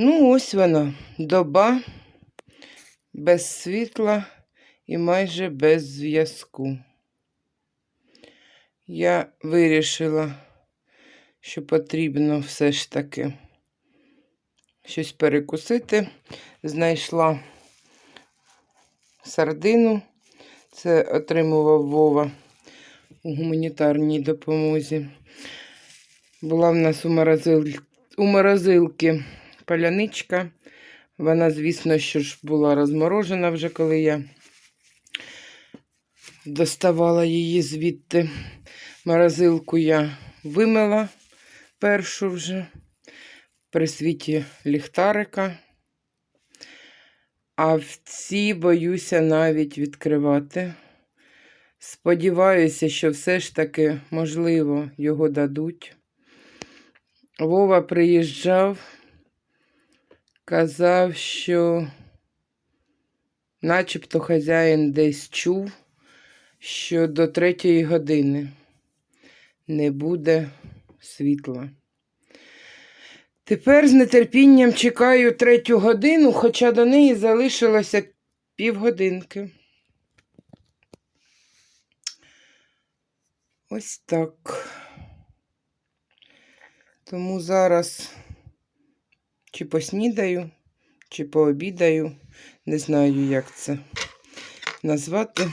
Ну, ось вона, доба без світла і майже без зв'язку. Я вирішила, що потрібно все ж таки щось перекусити. Знайшла сардину. Це отримував Вова у гуманітарній допомозі. Була в нас у, морозил... морозилки паляничка. Вона, звісно, що ж була розморожена вже, коли я доставала її звідти. Морозилку я вимила першу вже при світі ліхтарика. А в ці боюся навіть відкривати. Сподіваюся, що все ж таки, можливо, його дадуть. Вова приїжджав, казав, що начебто хазяїн десь чув, що до третьої години не буде світла. Тепер з нетерпінням чекаю третю годину, хоча до неї залишилося півгодинки. Ось так. Тому зараз чи поснідаю, чи пообідаю. Не знаю, як це назвати.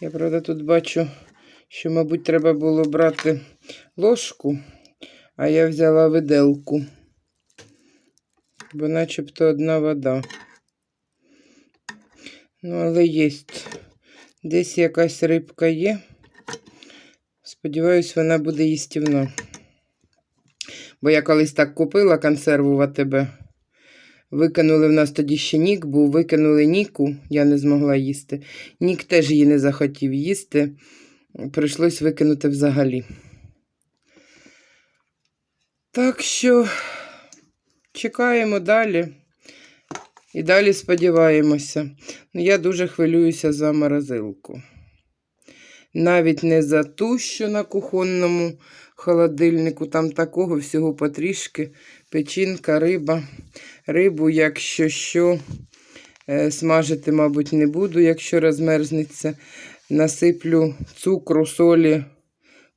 Я, правда, тут бачу, що, мабуть, треба було брати ложку, а я взяла виделку, бо начебто одна вода. Ну, але є. Десь якась рибка є. Сподіваюсь, вона буде їстівна. Бо я колись так купила консерву в АТБ. Викинули в нас тоді ще нік, був викинули ніку, я не змогла їсти. Нік теж її не захотів їсти. Прийшлось викинути взагалі. Так що чекаємо далі. І далі сподіваємося. Ну, я дуже хвилююся за морозилку. Навіть не за ту, що на кухонному холодильнику, там такого всього потрішки. Печінка, риба. Рибу, якщо що, е, смажити, мабуть, не буду, якщо розмерзнеться. Насиплю цукру, солі,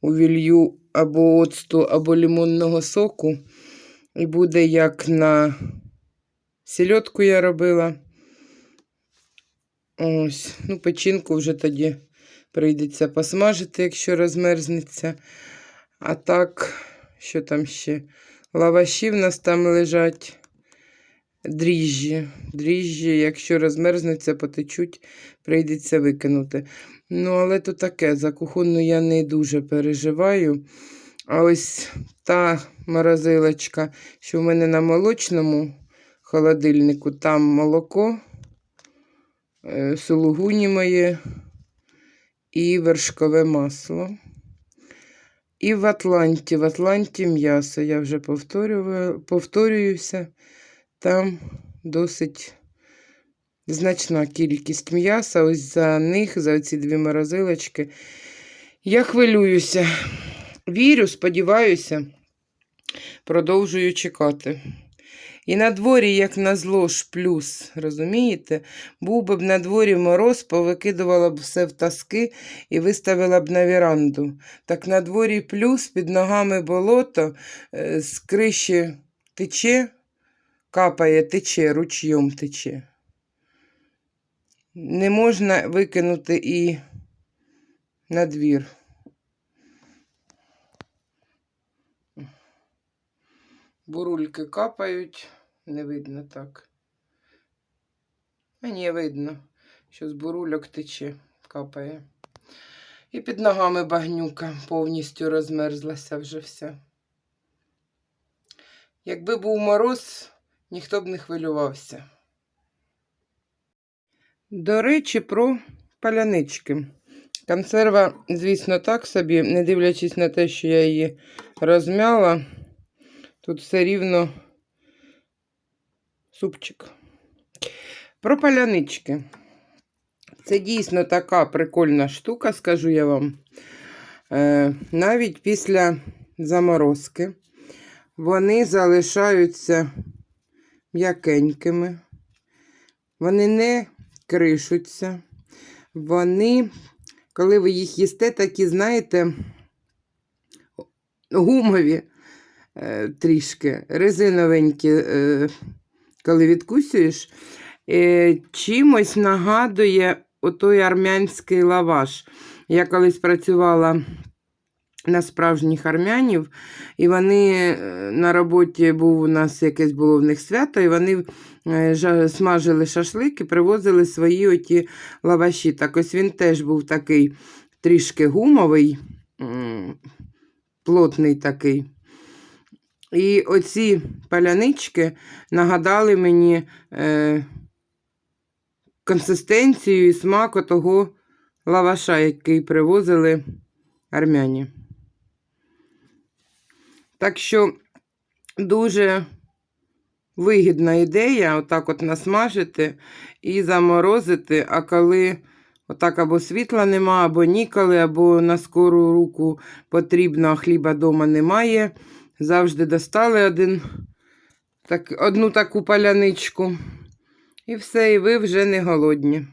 увілью або оцту, або лимонного соку. І буде як на сільотку я робила. Ось, ну, печінку вже тоді прийдеться посмажити, якщо розмерзнеться. А так, що там ще? Лаваші в нас там лежать. Дріжджі. Дріжджі, якщо розмерзнеться, потечуть, прийдеться викинути. Ну, але то таке, за кухонну я не дуже переживаю. А ось та морозилочка, що в мене на молочному холодильнику, там молоко, е, сулугуні моє і вершкове масло. І в Атланті, в Атланті м'ясо. Я вже повторюю, повторююся. Там досить значна кількість м'яса. Ось за них, за ці дві морозилочки. Я хвилююся. Вірю, сподіваюся, продовжую чекати. І на дворі, як назло ж плюс, розумієте? Був би б на дворі мороз, повикидувала б все в таски і виставила б на віранду. Так на дворі плюс, під ногами болото, е, з криші тече, капає, тече, ручйом тече. Не можна викинути і на двір. Бурульки капають, не видно так. А ні, видно, що з бурульок тече, капає. І під ногами багнюка повністю розмерзлася вже вся. Якби був мороз, ніхто б не хвилювався. До речі, про палянички. Консерва, звісно, так собі, не дивлячись на те, що я її розмяла. Тут все рівно супчик. Про палянички. Це дійсно така прикольна штука, скажу я вам. Е, навіть після заморозки вони залишаються м'якенькими. Вони не кришуться. Вони, коли ви їх їсте, такі, знаєте, гумові е, трішки, резиновенькі, е, коли відкусуєш, е, чимось нагадує отой армянський лаваш. Я колись працювала на справжніх армянів, і вони е, на роботі був у нас якесь було в них свято, і вони е, смажили шашлики, привозили свої оті лаваші. Так ось він теж був такий трішки гумовий, плотний такий. І оці палянички нагадали мені е, консистенцію і смак того лаваша, який привозили армяні. Так що дуже вигідна ідея отак от насмажити і заморозити, а коли отак або світла нема, або ніколи, або на скору руку потрібно, а хліба дома немає, завжди достали один, так, одну таку паляничку. І все, і ви вже не голодні.